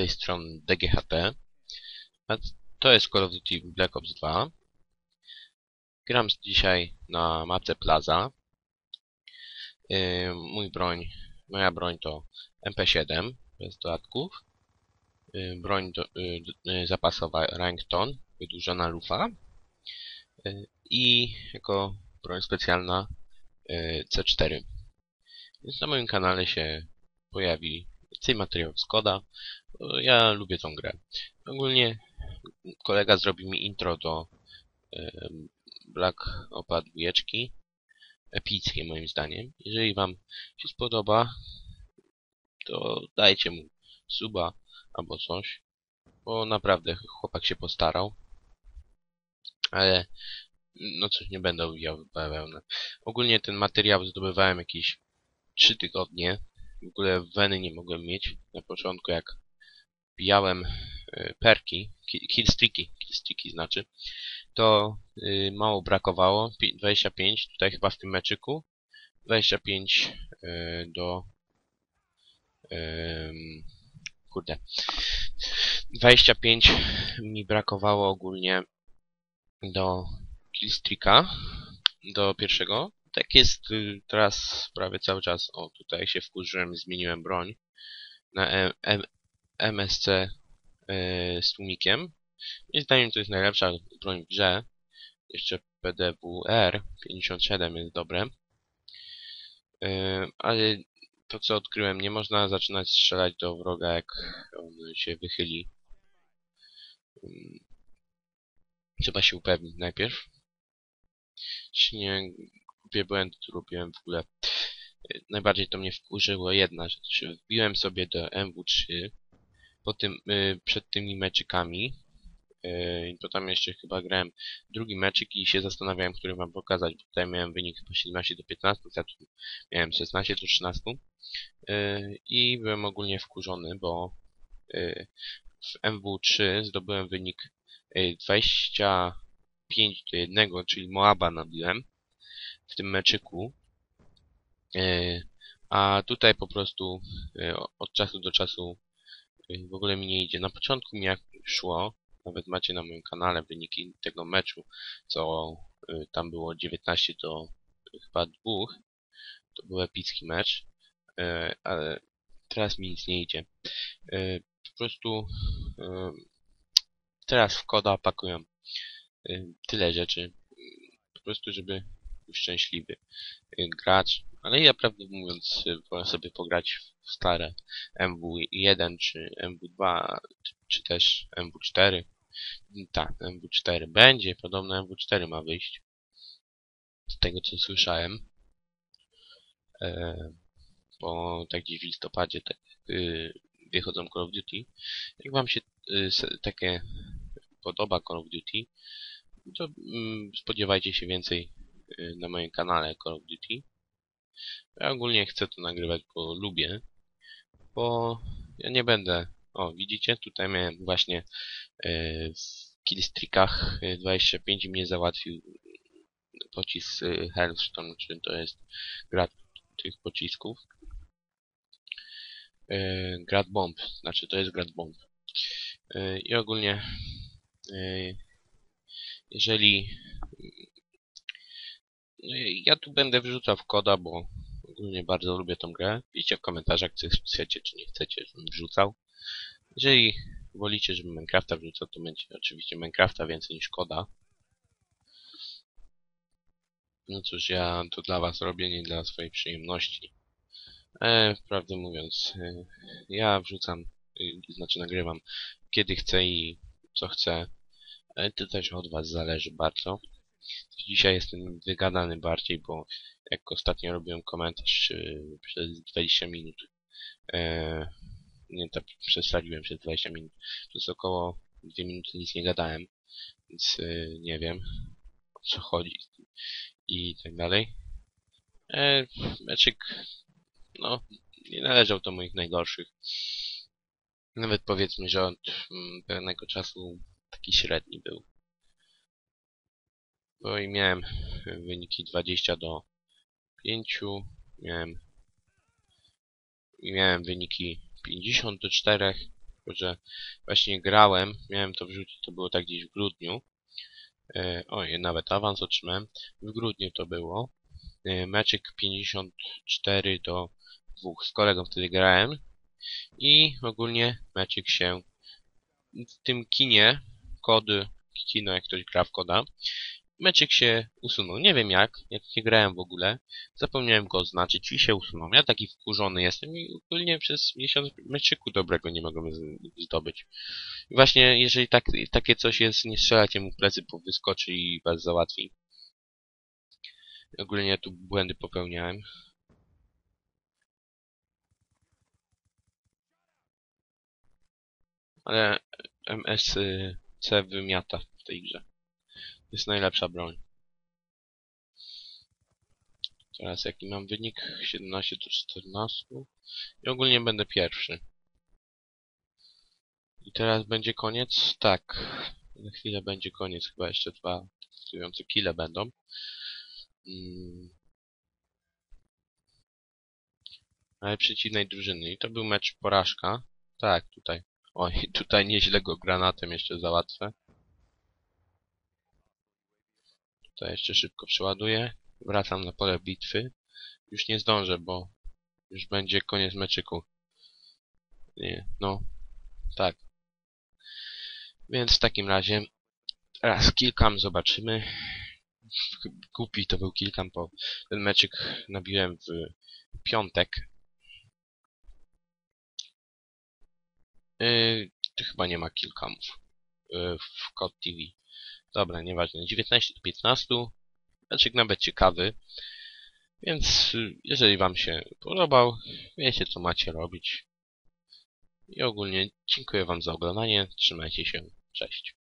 tej strony DGHT. A to jest Call of Duty Black Ops 2. Gram dzisiaj na mapce Plaza. Yy, mój broń, moja broń to MP7 bez dodatków. Yy, broń do, yy, zapasowa Rankton, wydłużona lufa. Yy, I jako broń specjalna yy, C4. Więc na moim kanale się pojawi więcej materiałów z koda. Ja lubię tą grę. Ogólnie kolega zrobił mi intro do Black Opa 2. Epickie moim zdaniem. Jeżeli wam się spodoba, to dajcie mu suba albo coś. Bo naprawdę chłopak się postarał. Ale no coś nie będę uwijał bawełnę. Ogólnie ten materiał zdobywałem jakieś 3 tygodnie. W ogóle weny nie mogłem mieć. Na początku jak bijałem y, perki, killstreaki, killstreaki znaczy, to y, mało brakowało. 25 tutaj chyba w tym meczyku. 25 y, do kurde 25 mi brakowało ogólnie do killstreaka do pierwszego tak jest y, teraz prawie cały czas. O, tutaj się wkurzyłem, zmieniłem broń na M M MSC yy, z tłumikiem. I zdaniem to jest najlepsza broń w grze. Jeszcze PDWR 57 jest dobre. Yy, ale to co odkryłem, nie można zaczynać strzelać do wroga jak on się wychyli. Yy, trzeba się upewnić najpierw. Czy nie głupie błędy tu robiłem w ogóle. Najbardziej to mnie wkurzyło jedna rzecz. Wbiłem sobie do MW3 po tym, yy, przed tymi meczykami. Yy, potem jeszcze chyba grałem drugi meczyk i się zastanawiałem, który mam pokazać. Bo tutaj miałem wynik chyba 17 do 15, a tu miałem 16 do 13. Yy, I byłem ogólnie wkurzony, bo w MW3 zdobyłem wynik 25 do 1, czyli Moaba nabiłem w tym meczyku. E, a tutaj po prostu e, od czasu do czasu e, w ogóle mi nie idzie. Na początku mi jak szło, nawet macie na moim kanale wyniki tego meczu, co tam było 19 do chyba 2. To był epicki mecz, ale teraz mi nic nie idzie. Po prostu teraz w koda pakują tyle rzeczy, po prostu żeby szczęśliwy y, gracz. Ale ja prawdę mówiąc wolę sobie pograć w stare MW1 czy MW2 czy też MW4. Tak, MW4 będzie, podobno MW4 ma wyjść. Z tego co słyszałem. E, bo tak gdzieś w listopadzie y, wychodzą Call of Duty. Jak wam się y, takie podoba Call of Duty, to mm, spodziewajcie się więcej Y, na moim kanale Call of Duty. Ja ogólnie chcę to nagrywać, bo lubię. Bo ja nie będę... O, widzicie? Tutaj miałem właśnie y, w killstreakach 25 y, mnie załatwił pocisk Hellstorm, czyli to jest grad tych pocisków. Grad bomb, znaczy to jest grad bomb. I ogólnie jeżeli ja tu będę wrzucał w koda, bo ogólnie bardzo lubię tą grę. Piszcie w komentarzach, czy chcecie, czy nie chcecie, żebym wrzucał. Jeżeli wolicie, żebym Minecrafta wrzucał, to będzie oczywiście Minecrafta więcej niż koda. No cóż, ja to dla was robię, nie dla swojej przyjemności. E, prawdę mówiąc, e, ja wrzucam, e, znaczy nagrywam kiedy chcę i co chcę. E, to też od was zależy bardzo. Dzisiaj jestem wygadany bardziej, bo jak ostatnio robiłem komentarz yy, przez 20 minut, yy, nie tak przesadziłem przez 20 minut, przez około 2 minuty nic nie gadałem, więc yy, nie wiem o co chodzi i tak dalej. E, meczyk, no, nie należał do moich najgorszych. Nawet powiedzmy, że od mm, pewnego czasu taki średni był. No i miałem wyniki 20 do 5. Miałem, i miałem wyniki 50 do 4. tylko że właśnie grałem, miałem to wrzucić, to było tak gdzieś w grudniu. E, oj, nawet awans otrzymałem. W grudniu to było. E, meczyk 54 do 2. Z kolegą wtedy grałem. I ogólnie meczyk się w tym kinie, kody, kino jak ktoś gra w koda, Meczyk się usunął. Nie wiem jak, jak nie grałem w ogóle. Zapomniałem go oznaczyć i się usunął. Ja taki wkurzony jestem i ogólnie przez miesiąc meczyku dobrego nie mogę zdobyć. I właśnie jeżeli tak, takie coś jest, nie strzelajcie mu plecy, bo wyskoczy i was załatwi. Ogólnie tu błędy popełniałem. Ale MSC wymiata w tej grze jest najlepsza broń. Teraz jaki mam wynik? 17 do 14. I ogólnie będę pierwszy. I teraz będzie koniec? Tak. Za chwilę będzie koniec. Chyba jeszcze dwa testujące kile będą. Hmm. Ale przeciwnej drużyny. I to był mecz porażka. Tak, tutaj. Oj, tutaj nieźle go granatem jeszcze załatwę. To jeszcze szybko przeładuję. Wracam na pole bitwy. Już nie zdążę, bo już będzie koniec meczyku. Nie, no, tak. Więc w takim razie teraz kilkam zobaczymy. Kupi to był kilkam, bo ten meczyk nabiłem w piątek. Yy, chyba nie ma kilkamów yy, w Code TV. Dobra, nieważne. 19 do 15. Meczyk nawet ciekawy. Więc jeżeli Wam się podobał, wiecie co macie robić. I ogólnie dziękuję Wam za oglądanie. Trzymajcie się. Cześć.